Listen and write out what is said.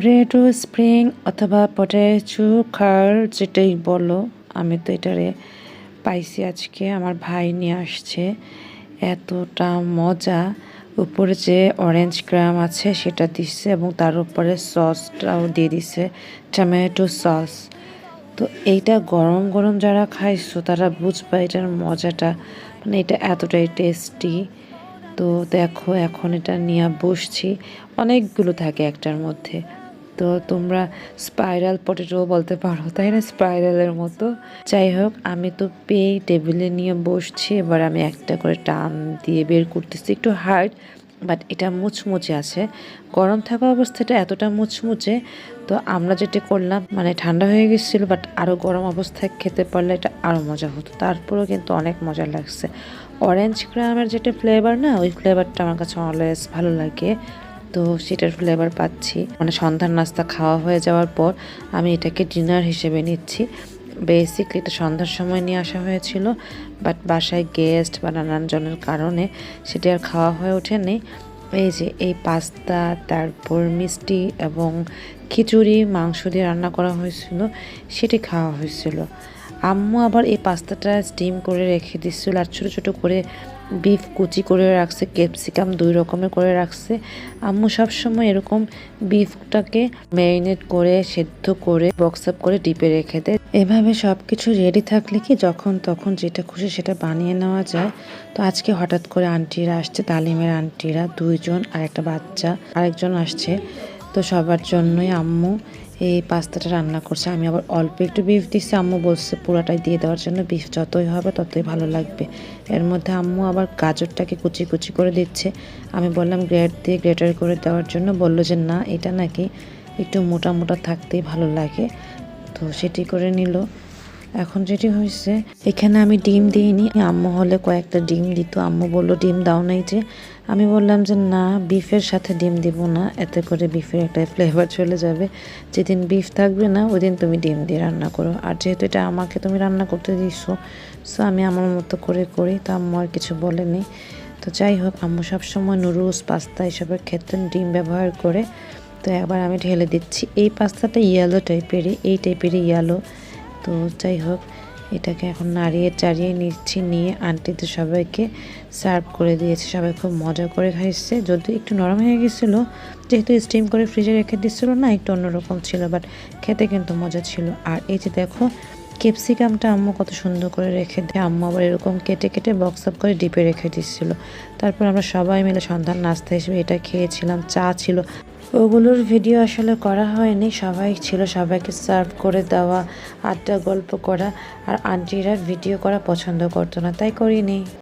Potato spring অথবা potato খার যেটাই বলো, আমি তো এটারে পাইছি আজকে। আমার ভাই নিয়ে আসছে। এতটা মজা। উপরে যে অরেঞ্জ ক্রাম আছে সেটা দিচ্ছে এবং তার উপরে সসটাও দিয়ে দিছে টমেটো সস তো এইটা গরম গরম যারা খাইছো, তারা বুঝবে এটার মজাটা। মানে এটা এতটাই টেস্টি তো দেখো, এখন এটা নিয়ে বসছি। অনেকগুলো থাকে একটার মধ্যে। তো তোমরা স্পাইরাল পটেটো বলতে পারো, তাই না? স্পাইরালের মতো। যাই হোক, আমি তো পেয়ে টেবিলে নিয়ে বসছি, এবার আমি একটা করে টান দিয়ে বের করতেছি, একটু হার্ড বাট এটা মুচমুচে আছে। গরম থাকা অবস্থাটা এতটা মুচমুচে, তো আমরা যেটা করলাম মানে ঠান্ডা হয়ে গেছিল বাট আরও গরম অবস্থায় খেতে পারলে এটা আরও মজা হতো। তারপরেও কিন্তু অনেক মজা লাগছে। অরেঞ্জ ক্রামের যেটা ফ্লেভার না, ওই ফ্লেভারটা আমার কাছে অলওয়েজ ভালো লাগে। তো সেটার ফ্লেভার পাচ্ছি। মানে সন্ধ্যার নাস্তা খাওয়া হয়ে যাওয়ার পর আমি এটাকে ডিনার হিসেবে নিচ্ছি। বেসিকলি এটা সন্ধ্যার সময় নিয়ে আসা হয়েছিল বাট বাসায় গেস্ট বা নানান জনের কারণে সেটি আর খাওয়া হয়ে ওঠেনি। এই যে, এই পাস্তা, তারপর মিষ্টি এবং খিচুড়ি, মাংস দিয়ে রান্না করা হয়েছিল, সেটি খাওয়া হয়েছিল। আম্মু আবার এই পাস্তাটা স্টিম করে রেখে দিচ্ছিল আর ছোটো ছোটো করে বিফ কুচি করে রাখছে ক্যাপসিকাম দুই রকমের করে রাখছে। আম্মু সবসময় এরকম বিফটাকে ম্যারিনেট করে, সেদ্ধ করে বক্স আপ করে ডিপে রেখে দেয়। এভাবে সব কিছু রেডি থাকলে কি যখন তখন যেটা খুশি সেটা বানিয়ে নেওয়া যায়। তো আজকে হঠাৎ করে আন্টিরা আসছে, তালিমের আন্টিরা দুইজন আর একটা বাচ্চা। আরেকজন আসছে। তো সবার জন্যই আম্মু এই পাস্তাটা রান্না করছে। আমি আবার অল্প একটু বিফ দিচ্ছি, আম্মু বলছে পুরাটাই দিয়ে দেওয়ার জন্য বিফ যতই হবে ততই ভালো লাগবে। এর মধ্যে আম্মু আবার গাজরটাকে কুচি কুচি করে দিচ্ছে। আমি বললাম গ্রেট দিয়ে গ্রেটার করে দেওয়ার জন্য, বলল যে না, এটা নাকি একটু মোটা মোটা থাকতেই ভালো লাগে। তো সেটি করে নিল। এখন যেটি হয়েছে। এখানে আমি ডিম দিইনি। আম্মু হলে কয়েকটা ডিম দিত। আম্মু বলল, ডিম দাও নাই যে। আমি বললাম যে, না বিফের সাথে ডিম দিব না। এতে করে বিফের একটা ফ্লেভার চলে যাবে। যেদিন বিফ থাকবে না ওই দিন তুমি ডিম দিয়ে রান্না করো। আর যেহেতু এটা আমাকে তুমি রান্না করতে দিছো সো আমি আমার মতো করে করি। তো আম্মু আর কিছু বলেনি। তো যাই হোক, আম্মু সবসময় নুডলস পাস্তা এসবের ক্ষেত্রে ডিম ব্যবহার করে। তো একবার আমি ঢেলে দিচ্ছি। এই পাস্তাটা ইয়েলো টাইপেরই এই টাইপেরই ইয়েলো তো যাই হোক, এটাকে এখন নাড়িয়ে চাড়িয়ে নিচ্ছি, নিয়ে আন্টিতে সবাইকে সার্ভ করে দিয়েছে। সবাই খুব মজা করে খাইছে। যদি একটু নরম হয়ে গেছিল, যেহেতু স্টিম করে ফ্রিজে রেখে দিচ্ছিল না, একটু অন্যরকম ছিল বাট খেতে কিন্তু মজা ছিল। আর এই যে দেখো, ক্যাপসিকামটা আম্মু কত সুন্দর করে রেখে দিয়ে, আম্মু আবার এরকম কেটে কেটে বক্স আপ করে ডিপে রেখে দিচ্ছিল তারপর আমরা সবাই মিলে সন্ধ্যার নাস্তা হিসেবে এটা খেয়েছিলাম, চা ছিল। ওগুলোর ভিডিও আসলে করা হয়নি। সবাই ছিল, সবাইকে সার্ভ করে দেওয়া, আড্ডা, গল্প করা। আর আন্টিরা ভিডিও করা পছন্দ করতো না, তাই করিনি।